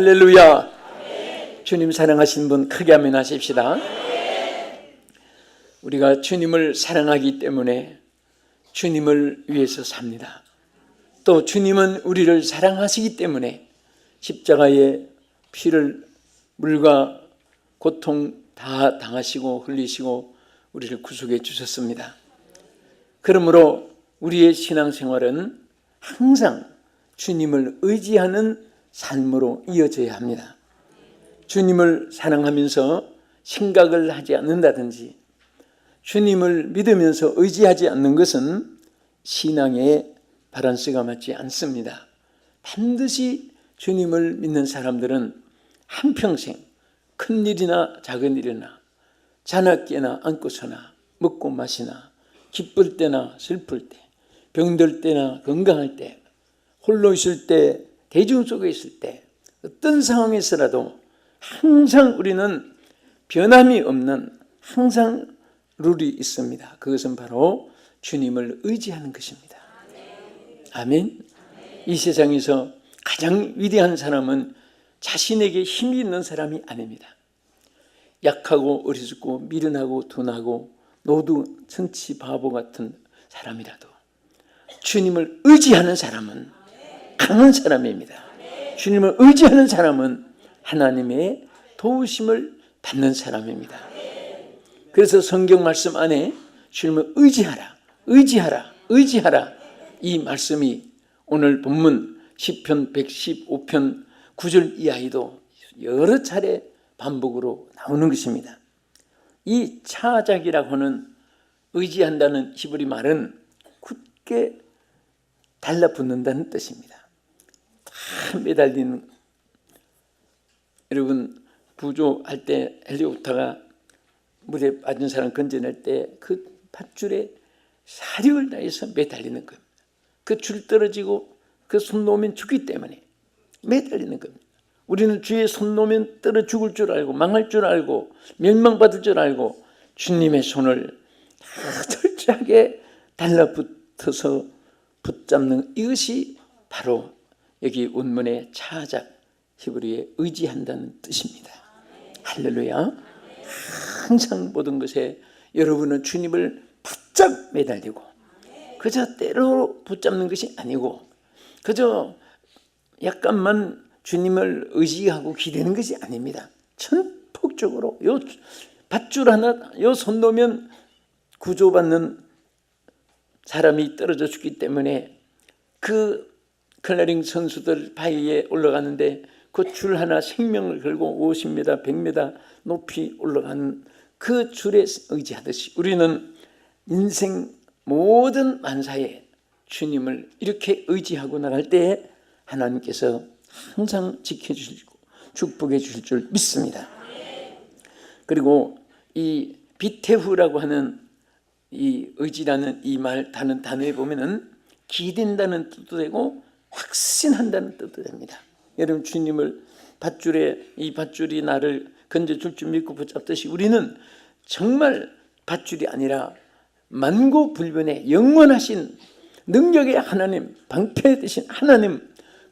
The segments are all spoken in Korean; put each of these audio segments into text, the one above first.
할렐루야. 주님 사랑하신 분 크게 하면 하십시다. 우리가 주님을 사랑하기 때문에 주님을 위해서 삽니다. 또 주님은 우리를 사랑하시기 때문에 십자가에 피를 물과 고통 다 당하시고 흘리시고 우리를 구속해 주셨습니다. 그러므로 우리의 신앙생활은 항상 주님을 의지하는 삶으로 이어져야 합니다. 주님을 사랑하면서 생각을 하지 않는다든지 주님을 믿으면서 의지하지 않는 것은 신앙의 바란스가 맞지 않습니다. 반드시 주님을 믿는 사람들은 한평생 큰 일이나 작은 일이나 자나깨나 안고서나 먹고 마시나 기쁠 때나 슬플 때 병들 때나 건강할 때 홀로 있을 때 대중 속에 있을 때 어떤 상황에서라도 항상 우리는 변함이 없는 항상 룰이 있습니다. 그것은 바로 주님을 의지하는 것입니다. 아멘. 이 세상에서 가장 위대한 사람은 자신에게 힘이 있는 사람이 아닙니다. 약하고 어리숙고 미련하고 둔하고 노두 천치 바보 같은 사람이라도 주님을 의지하는 사람은 강한 사람입니다. 주님을 의지하는 사람은 하나님의 도우심을 받는 사람입니다. 그래서 성경 말씀 안에 주님을 의지하라, 의지하라, 의지하라 이 말씀이 오늘 본문 10편 115편 9절 이하에도 여러 차례 반복으로 나오는 것입니다. 이 차작이라고 하는 의지한다는 히브리 말은 굳게 달라붙는다는 뜻입니다. 다 매달리는 여러분 구조할 때 헬리콥터가 물에 빠진 사람 건져낼 때 그 밧줄에 사력을 다해서 매달리는 겁니다. 그 줄 떨어지고 그 손 놓으면 죽기 때문에 매달리는 겁니다. 우리는 주의 손 놓으면 떨어 죽을 줄 알고 망할 줄 알고 멸망받을 줄 알고 주님의 손을 철저하게 달라붙어서 붙잡는 이것이 바로 여기 원문의 차작 히브리에 의지한다는 뜻입니다. 할렐루야. 항상 모든 것에 여러분은 주님을 바짝 매달리고 그저 때로 붙잡는 것이 아니고 그저 약간만 주님을 의지하고 기대는 것이 아닙니다. 전폭적으로 요 밧줄 하나 요 손 놓으면 구조받는 사람이 떨어져 죽기 때문에 그 클레링 선수들 바위에 올라가는데 그 줄 하나 생명을 걸고 50m, 100m 높이 올라가는 그 줄에 의지하듯이 우리는 인생 모든 만사에 주님을 이렇게 의지하고 나갈 때 하나님께서 항상 지켜주시고 축복해 주실 줄 믿습니다. 그리고 이 비태후라고 하는 이 의지라는 이 말 다는 단어에 보면은 기댄다는 뜻도 되고 확신한다는 뜻도 됩니다. 여러분 주님을 밧줄에 이 밧줄이 나를 건져줄 줄 믿고 붙잡듯이 우리는 정말 밧줄이 아니라 만고불변의 영원하신 능력의 하나님 방패 되신 하나님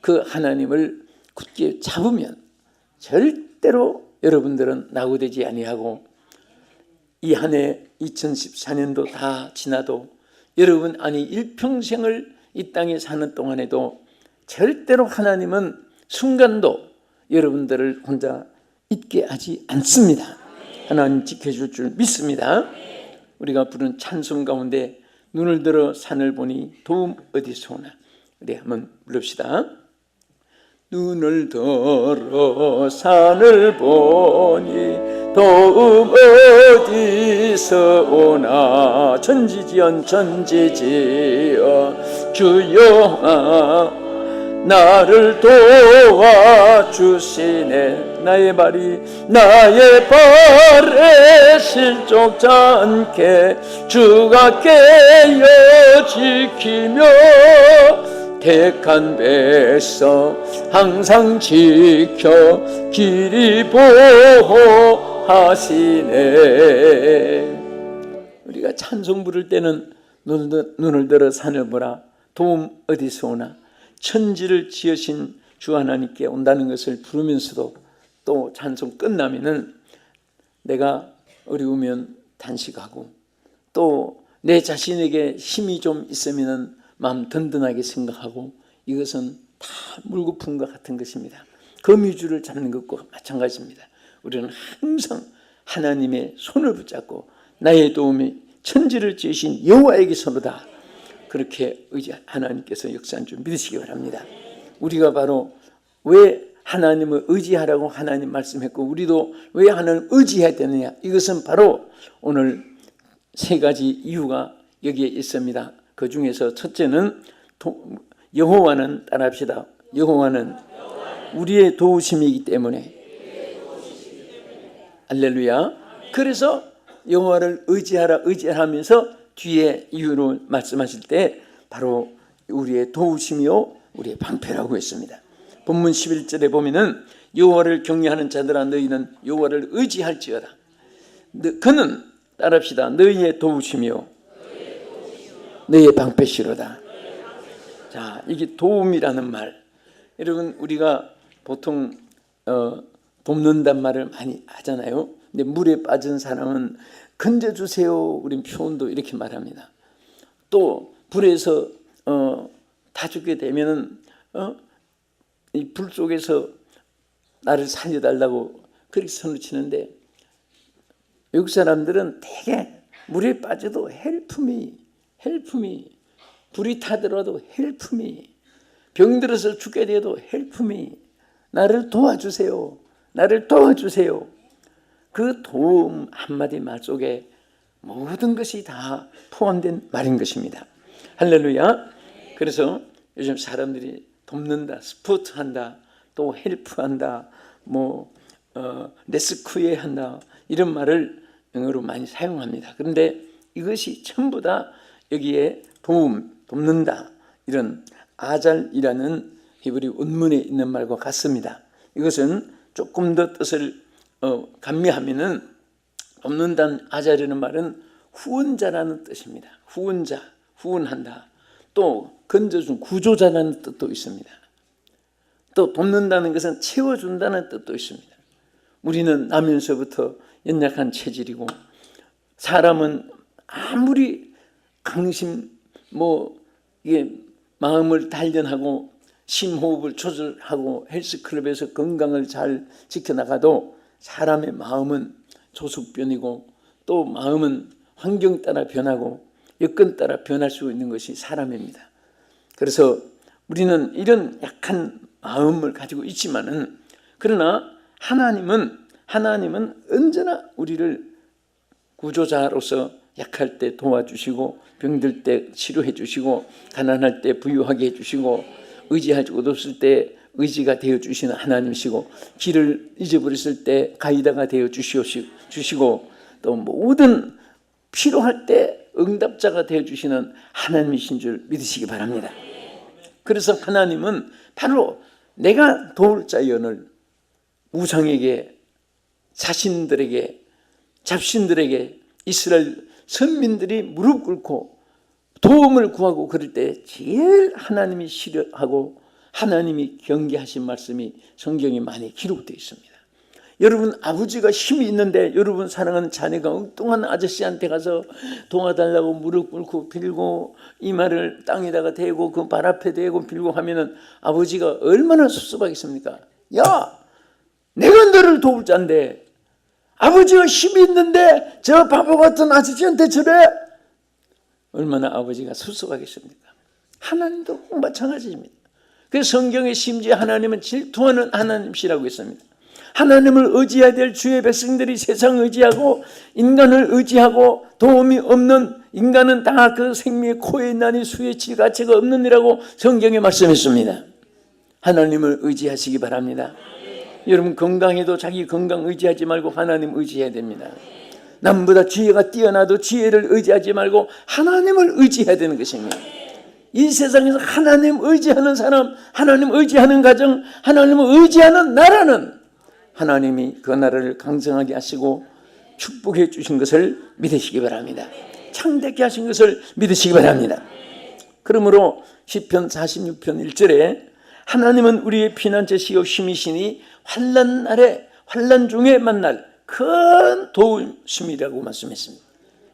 그 하나님을 굳게 잡으면 절대로 여러분들은 낙오되지 아니하고 이 한 해 2014년도 다 지나도 여러분 아니 일평생을 이 땅에 사는 동안에도 절대로 하나님은 순간도 여러분들을 혼자 있게 하지 않습니다. 하나님 지켜줄 줄 믿습니다. 우리가 부른 찬송 가운데 눈을 들어 산을 보니 도움 어디서 오나 우리 한번 부릅시다. 눈을 들어 산을 보니 도움 어디서 오나 천지지연 천지지연 주여 나를 도와주시네. 나의 발이 나의 발에 실족지 않게 주가 깨어 지키며 택한 백성 항상 지켜 길이 보호하시네. 우리가 찬송 부를 때는 눈을, 들어 산을 보라. 도움 어디서 오나 천지를 지으신 주 하나님께 온다는 것을 부르면서도 또 찬송 끝나면은 내가 어려우면 단식하고 또 내 자신에게 힘이 좀 있으면은 마음 든든하게 생각하고 이것은 다 물거품과 같은 것입니다. 거미줄을 잡는 것과 마찬가지입니다. 우리는 항상 하나님의 손을 붙잡고 나의 도움이 천지를 지으신 여호와에게서로다. 그렇게 의지 하나님께서 역사한 줄 믿으시기 바랍니다. 우리가 바로 왜 하나님을 의지하라고 하나님 말씀했고 우리도 왜 하나님을 의지해야 되느냐 이것은 바로 오늘 세 가지 이유가 여기에 있습니다. 그 중에서 첫째는 도- 여호와는 따라합시다. 여호와는 우리의 도우심이기 때문에 알렐루야. 그래서 여호와를 의지하라 의지하면서 뒤에 이유로 말씀하실 때 바로 우리의 도우심이요 우리의 방패라고 했습니다. 본문 11절에 보면은 여호와를 경외하는 자들아 너희는 여호와를 의지할지어다. 너- 그는 따릅시다. 너희의 도우심이요 너희의 방패시로다. 자, 이게 도움이라는 말. 여러분 우리가 보통 어, 돕는단 말을 많이 하잖아요. 근데 물에 빠진 사람은 건져 주세요. 우린 표현도 이렇게 말합니다. 또 불에서 어, 다 죽게 되면은 어, 이 불 속에서 나를 살려달라고 그렇게 선을 치는데 외국 사람들은 되게 물에 빠져도 헬프미, 헬프미, 불이 타들어도 헬프미, 병들어서 죽게 돼도 헬프미, 나를 도와주세요. 나를 도와주세요. 그 도움 한마디 말 속에 모든 것이 다 포함된 말인 것입니다. 할렐루야. 그래서 요즘 사람들이 돕는다, 스포트 한다, 또 헬프한다, 뭐 어, 레스큐에 한다 이런 말을 영어로 많이 사용합니다. 그런데 이것이 전부 다 여기에 도움, 돕는다 이런 아잘이라는 히브리 원문에 있는 말과 같습니다. 이것은 조금 더 뜻을 어, 감미하면은 돕는다는 아잘이라는 말은 후원자라는 뜻입니다. 후원자, 후원한다. 또 건져준 구조자라는 뜻도 있습니다. 또 돕는다는 것은 채워준다는 뜻도 있습니다. 우리는 나면서부터 연약한 체질이고 사람은 아무리 강심 뭐 이게 마음을 단련하고 심호흡을 조절하고 헬스클럽에서 건강을 잘 지켜나가도 사람의 마음은 조숙변이고 또 마음은 환경 따라 변하고 여건 따라 변할 수 있는 것이 사람입니다. 그래서 우리는 이런 약한 마음을 가지고 있지만은 그러나 하나님은 하나님은 언제나 우리를 구조자로서 약할 때 도와주시고 병들 때 치료해 주시고 가난할 때 부유하게 해 주시고 의지할 곳 없을 때 의지가 되어 주시는 하나님이시고 길을 잊어버렸을 때 가이다가 되어 주시고 또 모든 필요할 때 응답자가 되어 주시는 하나님이신 줄 믿으시기 바랍니다. 그래서 하나님은 바로 내가 도울 자연을 우상에게 자신들에게 잡신들에게 이스라엘 선민들이 무릎 꿇고 도움을 구하고 그럴 때 제일 하나님이 싫어하고 하나님이 경계하신 말씀이 성경에 많이 기록되어 있습니다. 여러분 아버지가 힘이 있는데 여러분 사랑하는 자녀가 엉뚱한 아저씨한테 가서 도와달라고 무릎 꿇고 빌고 이마를 땅에다가 대고 그 발 앞에 대고 빌고 하면은 아버지가 얼마나 섭섭하겠습니까? 야, 내가 너를 도울 자인데 아버지가 힘이 있는데 저 바보 같은 아저씨한테 저래? 얼마나 아버지가 섭섭하겠습니까? 하나님도 마찬가지입니다. 그래서 성경에 심지어 하나님은 질투하는 하나님이라고 했습니다. 하나님을 의지해야 될 주의 백성들이 세상을 의지하고 인간을 의지하고 도움이 없는 인간은 다 그 생명의 코에 있나니 수의 질 가치가 없는 이라고 성경에 말씀했습니다. 하나님을 의지하시기 바랍니다. 여러분 건강해도 자기 건강 의지하지 말고 하나님 의지해야 됩니다. 남보다 지혜가 뛰어나도 지혜를 의지하지 말고 하나님을 의지해야 되는 것입니다. 이 세상에서 하나님 의지하는 사람, 하나님 의지하는 가정, 하나님을 의지하는 나라는 하나님이 그 나라를 강성하게 하시고 축복해 주신 것을 믿으시기 바랍니다. 창대케 하신 것을 믿으시기 바랍니다. 그러므로 시편 46편 1절에 하나님은 우리의 피난처시요 힘이시니 환난 날에 환난 중에 만날 큰 도움이라고 말씀했습니다.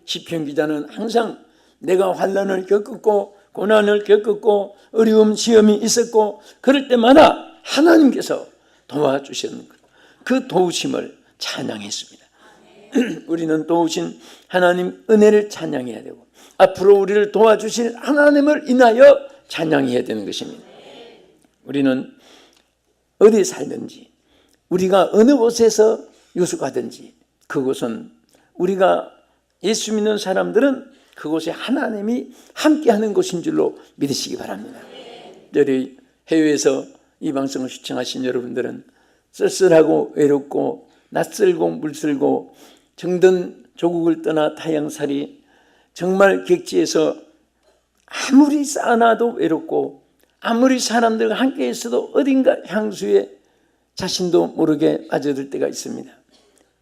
시편 기자는 항상 내가 환난을 겪었고 고난을 겪었고 어려움 시험이 있었고 그럴 때마다 하나님께서 도와주시는 것. 그 도우심을 찬양했습니다. 우리는 도우신 하나님 은혜를 찬양해야 되고 앞으로 우리를 도와주실 하나님을 인하여 찬양해야 되는 것입니다. 우리는 어디 살든지 우리가 어느 곳에서 유숙하든지 그곳은 우리가 예수 믿는 사람들은 그곳에 하나님이 함께하는 곳인 줄로 믿으시기 바랍니다. 여기 해외에서 이 방송을 시청하신 여러분들은 쓸쓸하고 외롭고 낯설고 물들고 정든 조국을 떠나 타향살이 정말 객지에서 아무리 쌓아놔도 외롭고 아무리 사람들과 함께 있어도 어딘가 향수에 자신도 모르게 빠져들 때가 있습니다.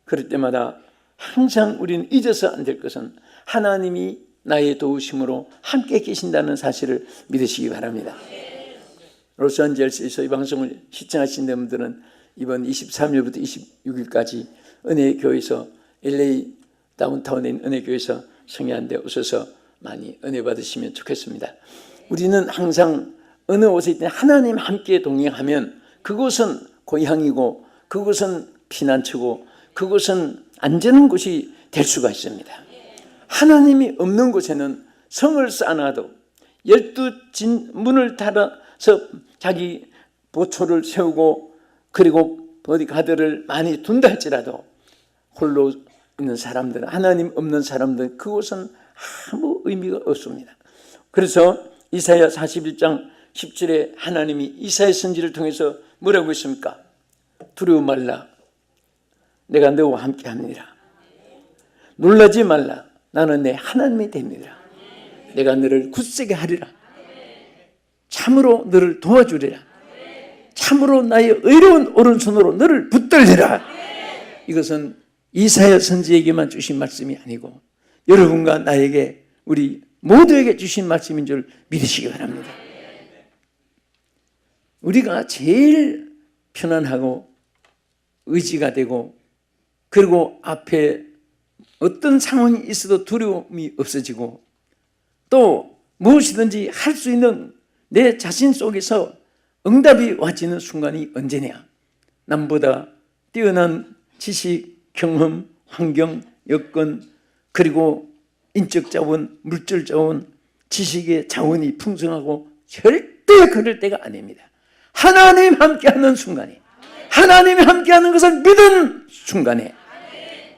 그럴 때마다 항상 우리는 잊어서 안 될 것은 하나님이 나의 도우심으로 함께 계신다는 사실을 믿으시기 바랍니다. 로스앤젤스에서 이 방송을 시청하신 분들은 이번 23일부터 26일까지 은혜교회에서 LA 다운타운에 있는 은혜교회에서 성회한데 오셔서 많이 은혜 받으시면 좋겠습니다. 우리는 항상 어느 곳에 있든 하나님 함께 동행하면 그곳은 고향이고 그곳은 피난처고 그곳은 안전한 곳이 될 수가 있습니다. 하나님이 없는 곳에는 성을 쌓아놔도 열두 진 문을 달아서 자기 보초를 세우고 그리고 보디가드를 많이 둔다 할지라도 홀로 있는 사람들, 하나님 없는 사람들 그곳은 아무 의미가 없습니다. 그래서 이사야 41장 10절에 하나님이 이사야 선지를 통해서 뭐라고 했습니까? 두려워 말라. 내가 너와 함께 합니다. 놀라지 말라. 나는 내 하나님이 됩니다. 내가 너를 굳세게 하리라. 참으로 너를 도와주리라. 참으로 나의 의로운 오른손으로 너를 붙들리라. 이것은 이사야 선지에게만 주신 말씀이 아니고 여러분과 나에게 우리 모두에게 주신 말씀인 줄 믿으시기 바랍니다. 우리가 제일 편안하고 의지가 되고 그리고 앞에 어떤 상황이 있어도 두려움이 없어지고 또 무엇이든지 할 수 있는 내 자신 속에서 응답이 와지는 순간이 언제냐? 남보다 뛰어난 지식, 경험, 환경, 여건, 그리고 인적 자원, 물질 자원, 지식의 자원이 풍성하고 절대 그럴 때가 아닙니다. 하나님 함께하는 순간에, 하나님이 함께하는 것을 믿은 순간에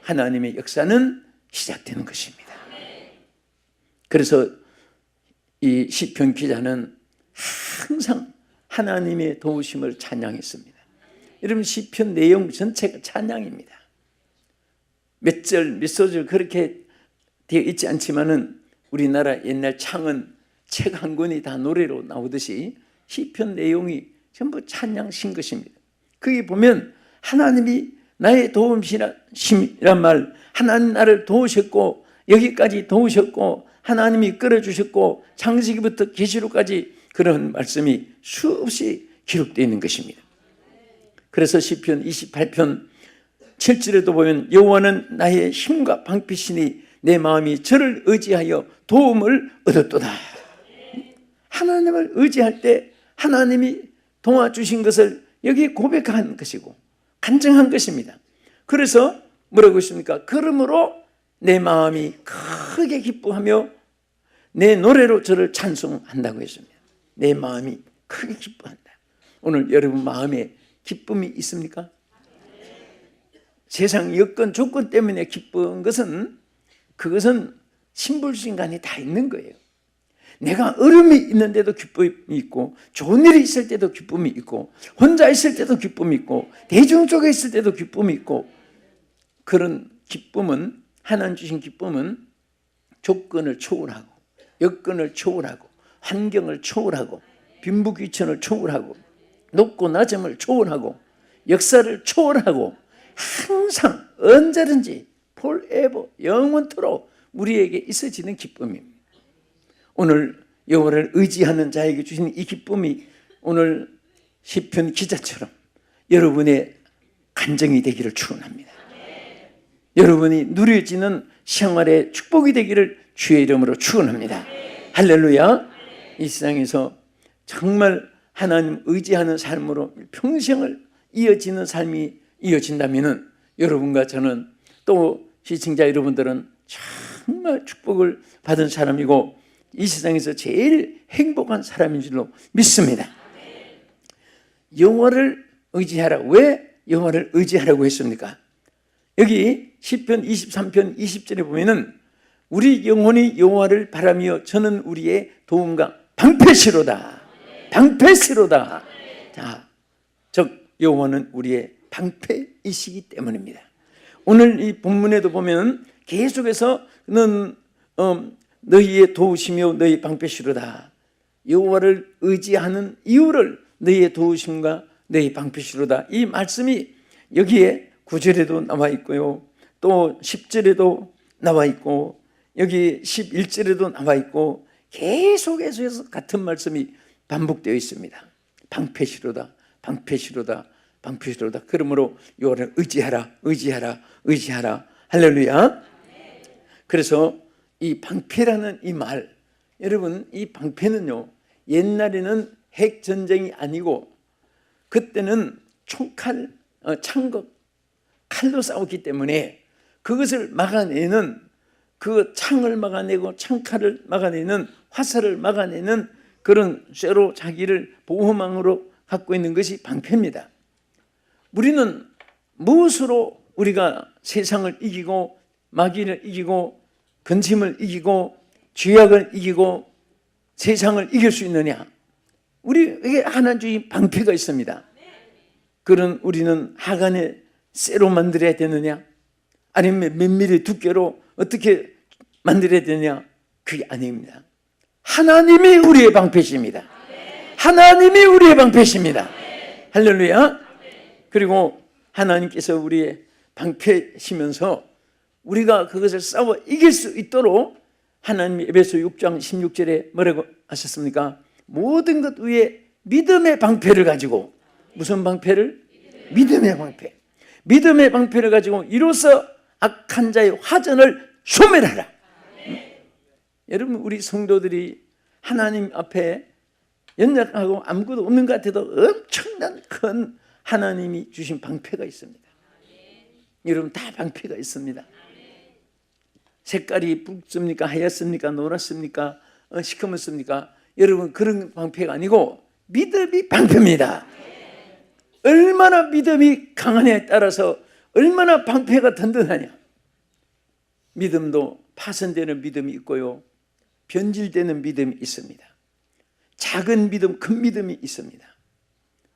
하나님의 역사는 시작되는 것입니다. 그래서 이 시편 기자는 항상 하나님의 도우심을 찬양했습니다. 여러분 시편 내용 전체가 찬양입니다. 몇 절, 몇 소절 그렇게 되어 있지 않지만은 우리나라 옛날 창은 책 한 권이 다 노래로 나오듯이 시편 내용이 전부 찬양신 것입니다. 거기 보면 하나님이 나의 도움이란 말, 하나님 나를 도우셨고 여기까지 도우셨고 하나님이 끌어주셨고 창세기부터 계시록까지 그런 말씀이 수없이 기록되어 있는 것입니다. 그래서 시편 28편 7절에도 보면 여호와는 나의 힘과 방패시니 내 마음이 저를 의지하여 도움을 얻었도다. 하나님을 의지할 때 하나님이 도와주신 것을 여기 고백한 것이고 간증한 것입니다. 그래서 뭐라고 했습니까? 그러므로 내 마음이 크게 기뻐하며 내 노래로 저를 찬송한다고 했습니다. 내 마음이 크게 기뻐한다. 오늘 여러분 마음에 기쁨이 있습니까? 세상 여건 조건 때문에 기쁜 것은 그것은 신불신간이 다 있는 거예요. 내가 어려움이 있는데도 기쁨이 있고 좋은 일이 있을 때도 기쁨이 있고 혼자 있을 때도 기쁨이 있고 대중 쪽에 있을 때도 기쁨이 있고 그런 기쁨은 하나님 주신 기쁨은 조건을 초월하고 여건을 초월하고 환경을 초월하고 빈부귀천을 초월하고 높고 낮음을 초월하고 역사를 초월하고 항상 언제든지 폴에버 영원토록 우리에게 있어지는 기쁨입니다. 오늘 여호와를 의지하는 자에게 주신 이 기쁨이 오늘 시편 기자처럼 여러분의 간증이 되기를 축원합니다. 여러분이 누려지는 생활의 축복이 되기를 주의 이름으로 축원합니다. 할렐루야. 이 세상에서 정말 하나님 의지하는 삶으로 평생을 이어지는 삶이 이어진다면은 여러분과 저는 또 시청자 여러분들은 정말 축복을 받은 사람이고 이 세상에서 제일 행복한 사람인 줄로 믿습니다. 영어를 의지하라. 왜 영어를 의지하라고 했습니까? 여기 10편 23편 20절에 보면은 우리 영혼이 여호와를 바라며 저는 우리의 도움과 방패시로다. 방패시로다. 자, 즉 여호와는 우리의 방패이시기 때문입니다. 오늘 이 본문에도 보면 계속해서 는 어, 너희의 도우시며 너희 방패시로다. 여호와를 의지하는 이유를 너희의 도우심과 너희 방패시로다. 이 말씀이 여기에 9절에도 나와 있고요. 또 10절에도 나와 있고 여기 11절에도 나와 있고 계속해서 같은 말씀이 반복되어 있습니다. 방패시로다. 방패시로다. 방패시로다. 그러므로 요를 의지하라. 의지하라. 의지하라. 할렐루야. 그래서 이 방패라는 이 말, 여러분 이 방패는요 옛날에는 핵 전쟁이 아니고 그때는 총칼, 어, 창검, 칼로 싸웠기 때문에 그것을 막아내는 그 창을 막아내고 창칼을 막아내는 화살을 막아내는 그런 쇠로 자기를 보호망으로 갖고 있는 것이 방패입니다. 우리는 무엇으로 우리가 세상을 이기고 마귀를 이기고 근심을 이기고 죄악을 이기고 세상을 이길 수 있느냐? 우리에게 하나 주의 방패가 있습니다. 그런 우리는 하간의 쇠로 만들어야 되느냐? 아니면 면밀히 두께로 어떻게 만들어야 되느냐? 그게 아닙니다. 하나님이 우리의 방패십니다. 하나님이 우리의 방패십니다. 할렐루야. 그리고 하나님께서 우리의 방패시면서 우리가 그것을 싸워 이길 수 있도록 하나님이 에베소 6장 16절에 뭐라고 하셨습니까? 모든 것 위에 믿음의 방패를 가지고 무슨 방패를? 믿음의 방패. 믿음의 방패를 가지고 이로써 악한 자의 화전을 소멸하라. 여러분 우리 성도들이 하나님 앞에 연약하고 아무것도 없는 것 같아도 엄청난 큰 하나님이 주신 방패가 있습니다. 여러분 다 방패가 있습니다. 색깔이 붉습니까? 하얗습니까? 노랗습니까? 어, 시커멓습니까? 여러분 그런 방패가 아니고 믿음이 방패입니다. 얼마나 믿음이 강하냐에 따라서 얼마나 방패가 든든하냐. 믿음도 파손되는 믿음이 있고요. 변질되는 믿음이 있습니다. 작은 믿음, 큰 믿음이 있습니다.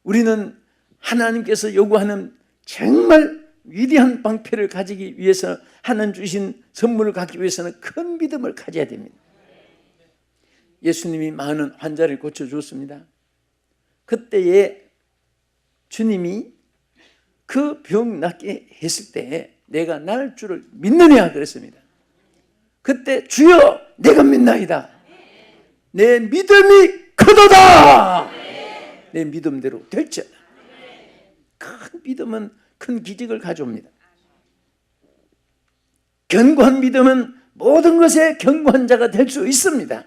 우리는 하나님께서 요구하는 정말 위대한 방패를 가지기 위해서 하나님 주신 선물을 갖기 위해서는 큰 믿음을 가져야 됩니다. 예수님이 많은 환자를 고쳐주었습니다. 그때에 주님이 그 병 낫게 했을 때 내가 날 줄을 믿느냐 그랬습니다. 그때 주여 내가 믿나이다. 내 믿음이 크도다. 내 믿음대로 될지어다. 큰 믿음은 큰 기적을 가져옵니다. 견고한 믿음은 모든 것에 견고한 자가 될 수 있습니다.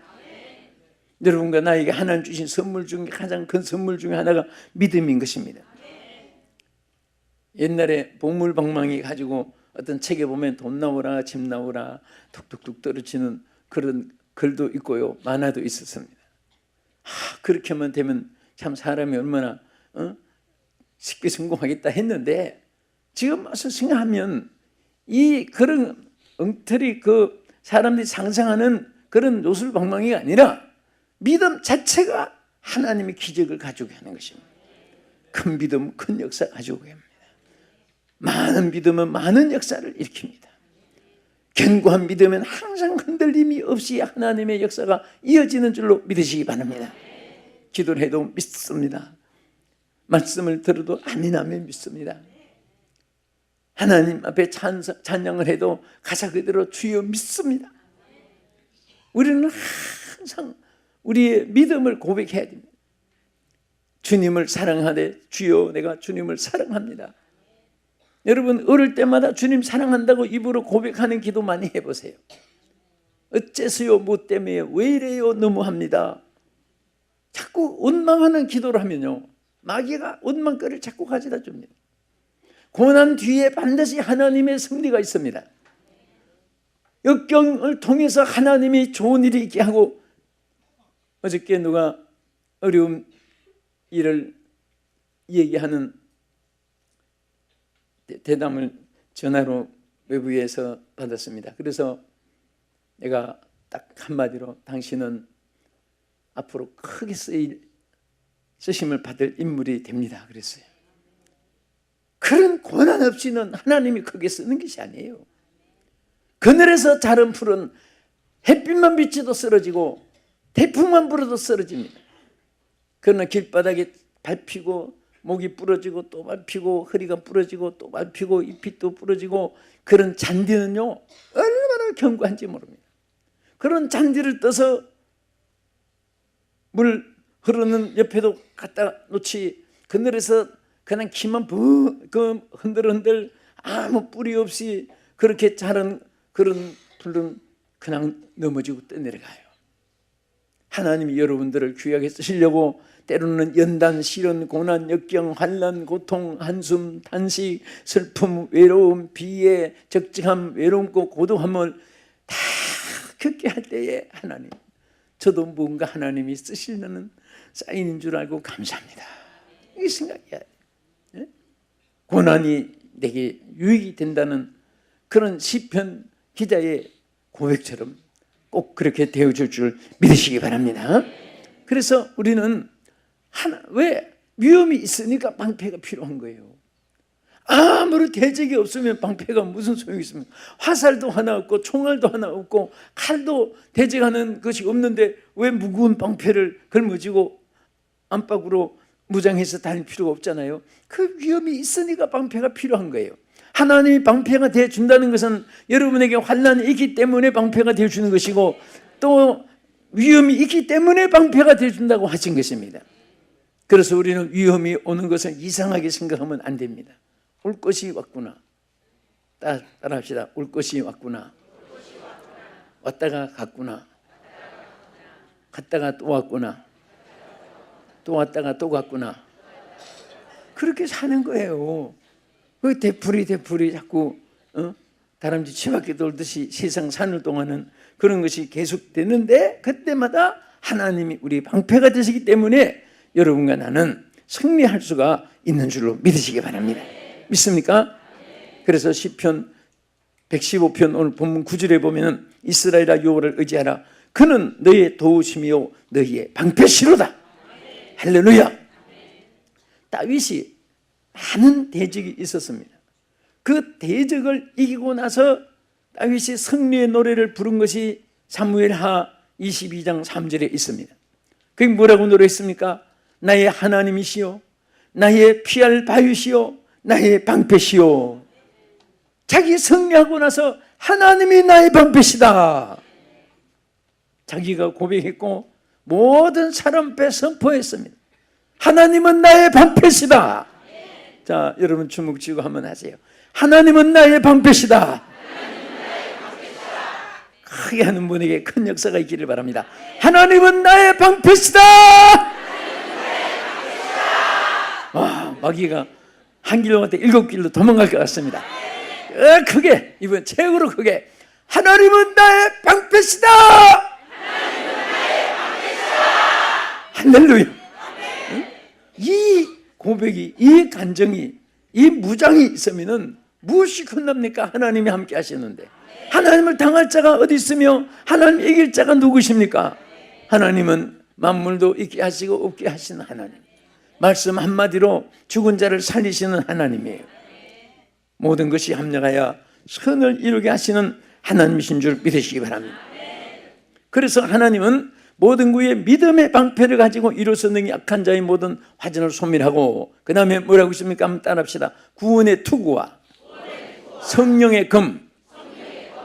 여러분과 나에게 하나님 주신 선물 중에 가장 큰 선물 중에 하나가 믿음인 것입니다. 옛날에 복물방망이 가지고 어떤 책에 보면 돈 나오라 집 나오라 툭툭툭 떨어지는 그런 글도 있고요 만화도 있었습니다. 하, 그렇게만 되면 참 사람이 얼마나 어? 쉽게 성공하겠다 했는데 지금 와서 생각하면 이 그런 엉터리 그 사람들이 상상하는 그런 노술방망이가 아니라 믿음 자체가 하나님의 기적을 가지고 하는 것입니다. 큰 믿음, 큰 역사 가지고 합니다. 많은 믿음은 많은 역사를 일으킵니다. 견고한 믿음은 항상 흔들림이 없이 하나님의 역사가 이어지는 줄로 믿으시기 바랍니다. 기도를 해도 믿습니다. 말씀을 들어도 아멘하면 믿습니다. 하나님 앞에 찬사, 찬양을 해도 가사 그대로 주여 믿습니다. 우리는 항상 우리의 믿음을 고백해야 됩니다. 주님을 사랑하되 주여 내가 주님을 사랑합니다. 여러분 어릴 때마다 주님 사랑한다고 입으로 고백하는 기도 많이 해보세요. 어째서요 뭐 때문에 왜 이래요 너무합니다. 자꾸 원망하는 기도를 하면요 마귀가 원망거리를 자꾸 가져다 줍니다. 고난 뒤에 반드시 하나님의 승리가 있습니다. 역경을 통해서 하나님이 좋은 일이 있게 하고 어저께 누가 어려운 일을 얘기하는 대- 대담을 전화로 외부에서 받았습니다. 그래서 내가 딱 한마디로 당신은 앞으로 크게 쓰일 쓰심을 받을 인물이 됩니다. 그랬어요. 그런 고난 없이는 하나님이 크게 쓰는 것이 아니에요. 그늘에서 자른 풀은 햇빛만 비치도 쓰러지고 태풍만 불어도 쓰러집니다. 그러나 길바닥에 밟히고 목이 부러지고 또 밟히고 허리가 부러지고 또 밟히고 잎이 또 부러지고 그런 잔디는요 얼마나 견고한지 모릅니다. 그런 잔디를 떠서 물 흐르는 옆에도 갖다 놓지 그늘에서 그냥 키만 부, 그 흔들흔들 아무 뿌리 없이 그렇게 자른 그런 풀은 그냥 넘어지고 떠내려가요. 하나님이 여러분들을 귀하게 쓰시려고 때로는 연단, 시련, 고난, 역경, 환난, 고통, 한숨, 탄식, 슬픔, 외로움, 비애, 적직함, 외롭고 고독함을 다 겪게 할 때에 하나님 저도 뭔가 하나님이 쓰시려는 사인인 줄 알고 감사합니다. 이 생각이야. 예? 고난이 내게 유익이 된다는 그런 시편 기자의 고백처럼 꼭 그렇게 되어줄 줄 믿으시기 바랍니다. 그래서 우리는 하나 왜 위험이 있으니까 방패가 필요한 거예요. 아무리 대적이 없으면 방패가 무슨 소용이 있습니까? 화살도 하나 없고 총알도 하나 없고 칼도 대적하는 것이 없는데 왜 무거운 방패를 걸머지고 안팎으로 무장해서 다닐 필요가 없잖아요. 그 위험이 있으니까 방패가 필요한 거예요. 하나님이 방패가 되어 준다는 것은 여러분에게 환란이 있기 때문에 방패가 되어 주는 것이고 또 위험이 있기 때문에 방패가 되어 준다고 하신 것입니다. 그래서 우리는 위험이 오는 것을 이상하게 생각하면 안 됩니다. 올 것이 왔구나. 따라, 따라 합시다. 올 것이 왔구나. 왔다가 갔구나. 갔다가 또 왔구나. 또 왔다가 또 갔구나. 그렇게 사는 거예요. 그 되풀이 되풀이 자꾸 어? 다람쥐 치바퀴 돌듯이 세상 사는 동안은 그런 것이 계속되는데 그때마다 하나님이 우리 방패가 되시기 때문에 여러분과 나는 승리할 수가 있는 줄로 믿으시기 바랍니다. 믿습니까? 그래서 시편 115편 오늘 본문 9절에 보면은 이스라엘아 여호와를 의지하라 그는 너의 도우심이요 너희의 방패시로다. 할렐루야. 다윗이 많은 대적이 있었습니다. 그 대적을 이기고 나서 다윗이 승리의 노래를 부른 것이 사무엘하 22장 3절에 있습니다. 그게 뭐라고 노래했습니까? 나의 하나님이시요 나의 피할 바위시요 나의 방패시요 자기 승리하고 나서 하나님이 나의 방패시다. 자기가 고백했고 모든 사람 앞에 선포했습니다. 하나님은 나의 방패시다. 자, 여러분 주먹 쥐고 한번 하세요. 하나님은 나의 방패시다. 크게 하는 분에게 큰 역사가 있기를 바랍니다. 하나님은 나의 방패시다. 와, 마귀가 한 길로 갔다 일곱 길로 도망갈 것 같습니다. 어, 크게 이번 최고로 크게 하나님은 나의 방패시다. 할렐루야. 이 고백이, 이 간정이, 이 무장이 있으면은 무엇이 끝납니까? 하나님이 함께 하시는데. 하나님을 당할 자가 어디 있으며 하나님 이길 자가 누구십니까? 하나님은 만물도 있게 하시고 없게 하시는 하나님. 말씀 한마디로 죽은 자를 살리시는 하나님이에요. 모든 것이 합력하여 선을 이루게 하시는 하나님이신 줄 믿으시기 바랍니다. 그래서 하나님은 모든 구의 믿음의 방패를 가지고 능히 약한 자의 모든 화전을 소멸하고 그 다음에 뭐라고 있습니까? 한번 따라합시다. 구원의 투구와 성령의 금,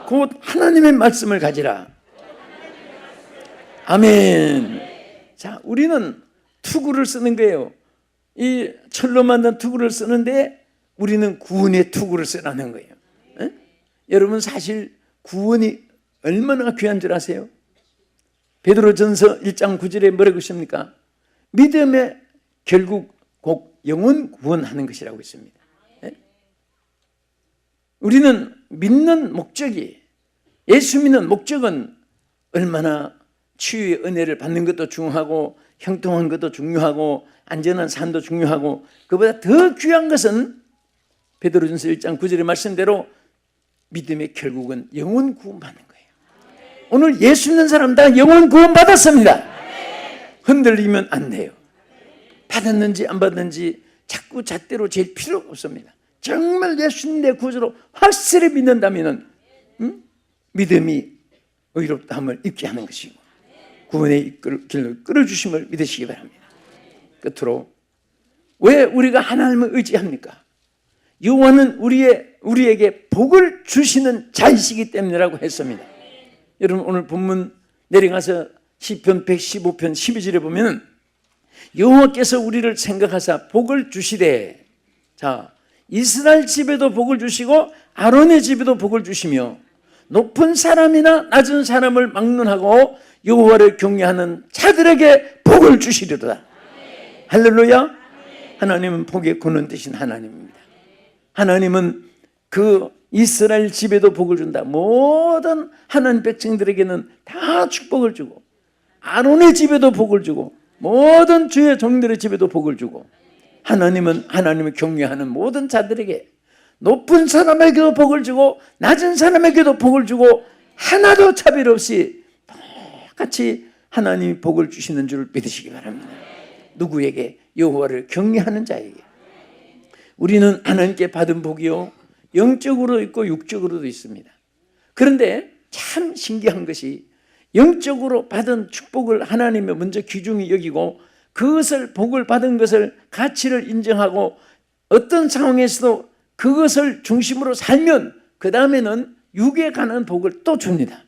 곧 하나님의 말씀을 가지라. 아멘. 자, 우리는 투구를 쓰는 거예요. 이 철로 만든 투구를 쓰는데 우리는 구원의 투구를 쓰라는 거예요. 에? 여러분 사실 구원이 얼마나 귀한 줄 아세요? 베드로전서 1장 9절에 뭐라고 있습니까? 믿음의 결국 곧 영혼 구원하는 것이라고 있습니다. 예? 우리는 믿는 목적이 예수 믿는 목적은 얼마나 치유의 은혜를 받는 것도 중요하고 형통한 것도 중요하고 안전한 삶도 중요하고 그보다 더 귀한 것은 베드로전서 1장 9절의 말씀대로 믿음의 결국은 영혼 구원받는. 오늘 예수 믿는 사람 다 영혼 구원 받았습니다. 흔들리면 안 돼요. 받았는지 안 받았는지 자꾸 잣대로 잴 필요가 없습니다. 정말 예수님의 구주로 확실히 믿는다면 음? 믿음이 의롭다함을 입게 하는 것이고 구원의 길로 끌어주심을 믿으시기 바랍니다. 끝으로 왜 우리가 하나님을 의지합니까? 여호와는 우리의 우리에게 복을 주시는 자이시기 때문이라고 했습니다. 여러분 오늘 본문 내려가서 시편 115편 12절에 보면 여호와께서 우리를 생각하사 복을 주시되 자 이스라엘 집에도 복을 주시고 아론의 집에도 복을 주시며 높은 사람이나 낮은 사람을 막론하고 여호와를 경외하는 자들에게 복을 주시리로다. 할렐루야. 하나님은 복의 근원 되신 하나님입니다. 하나님은 그 이스라엘 집에도 복을 준다. 모든 하나님 백성들에게는 다 축복을 주고 아론의 집에도 복을 주고 모든 주의 종들의 집에도 복을 주고 하나님은 하나님을 경외하는 모든 자들에게 높은 사람에게도 복을 주고 낮은 사람에게도 복을 주고 하나도 차별 없이 똑같이 하나님이 복을 주시는 줄 믿으시기 바랍니다. 누구에게 여호와를 경외하는 자에게 우리는 하나님께 받은 복이요 영적으로도 있고 육적으로도 있습니다. 그런데 참 신기한 것이 영적으로 받은 축복을 하나님의 먼저 귀중히 여기고 그것을 복을 받은 것을 가치를 인정하고 어떤 상황에서도 그것을 중심으로 살면 그 다음에는 육에 관한 복을 또 줍니다.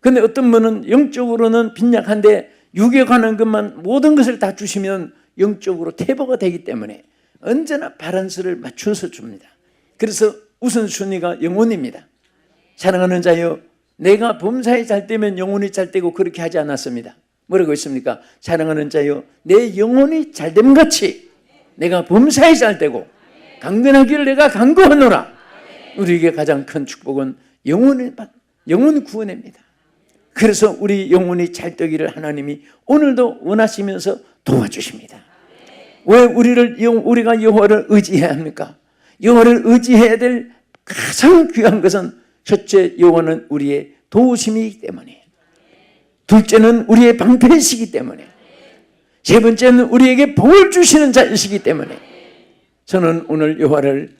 근데 어떤 분은 영적으로는 빈약한데 육에 관한 것만 모든 것을 다 주시면 영적으로 태보가 되기 때문에 언제나 바란스를 맞춰서 줍니다. 그래서 우선순위가 영혼입니다. 사랑하는 자여, 내가 범사에 잘 되면 영혼이 잘 되고 그렇게 하지 않았습니다. 뭐라고 했습니까? 사랑하는 자여, 내 영혼이 잘됨 같이 내가 범사에 잘 되고 강건하기를 내가 강구하노라. 우리에게 가장 큰 축복은 영혼을 받- 영혼 구원입니다. 그래서 우리 영혼이 잘 되기를 하나님이 오늘도 원하시면서 도와주십니다. 왜 우리를 영- 우리가 여호와를 의지해야 합니까? 여호와를 의지해야 될 가장 귀한 것은 첫째 여호와는 우리의 도우심이기 때문에. 둘째는 우리의 방패이시기 때문에. 세 번째는 우리에게 복을 주시는 자이시기 때문에. 저는 오늘 여호와를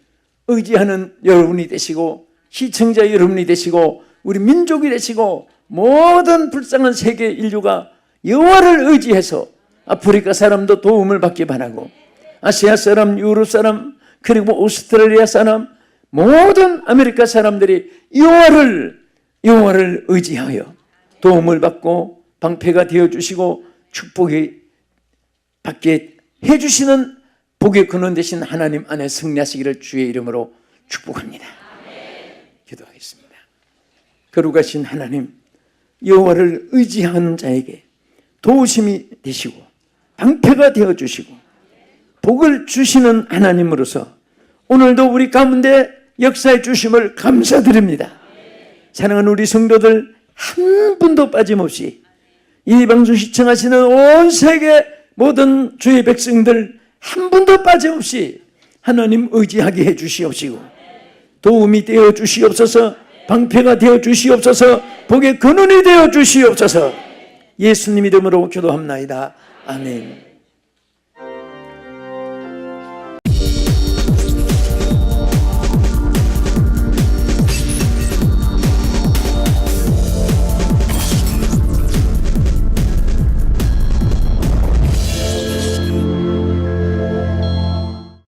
의지하는 여러분이 되시고 시청자 여러분이 되시고 우리 민족이 되시고 모든 불쌍한 세계 인류가 여호와를 의지해서 아프리카 사람도 도움을 받기 바라고 아시아 사람, 유럽 사람, 그리고 오스트레일리아 사람, 모든 아메리카 사람들이 여호와를 여호와를 의지하여 도움을 받고 방패가 되어 주시고 축복이 받게 해 주시는 복의 근원 되신 하나님 안에 승리하시기를 주의 이름으로 축복합니다. 기도하겠습니다. 거룩하신 하나님, 여호와를 의지하는 자에게 도우심이 되시고 방패가 되어 주시고 복을 주시는 하나님으로서 오늘도 우리 가운데 역사해 주심을 감사드립니다. 사랑하는 우리 성도들 한 분도 빠짐없이 이 방송 시청하시는 온 세계 모든 주의 백성들 한 분도 빠짐없이 하나님 의지하게 해 주시옵시고 도움이 되어 주시옵소서 방패가 되어 주시옵소서 복의 근원이 되어 주시옵소서 예수님 이름으로 기도합나이다 아멘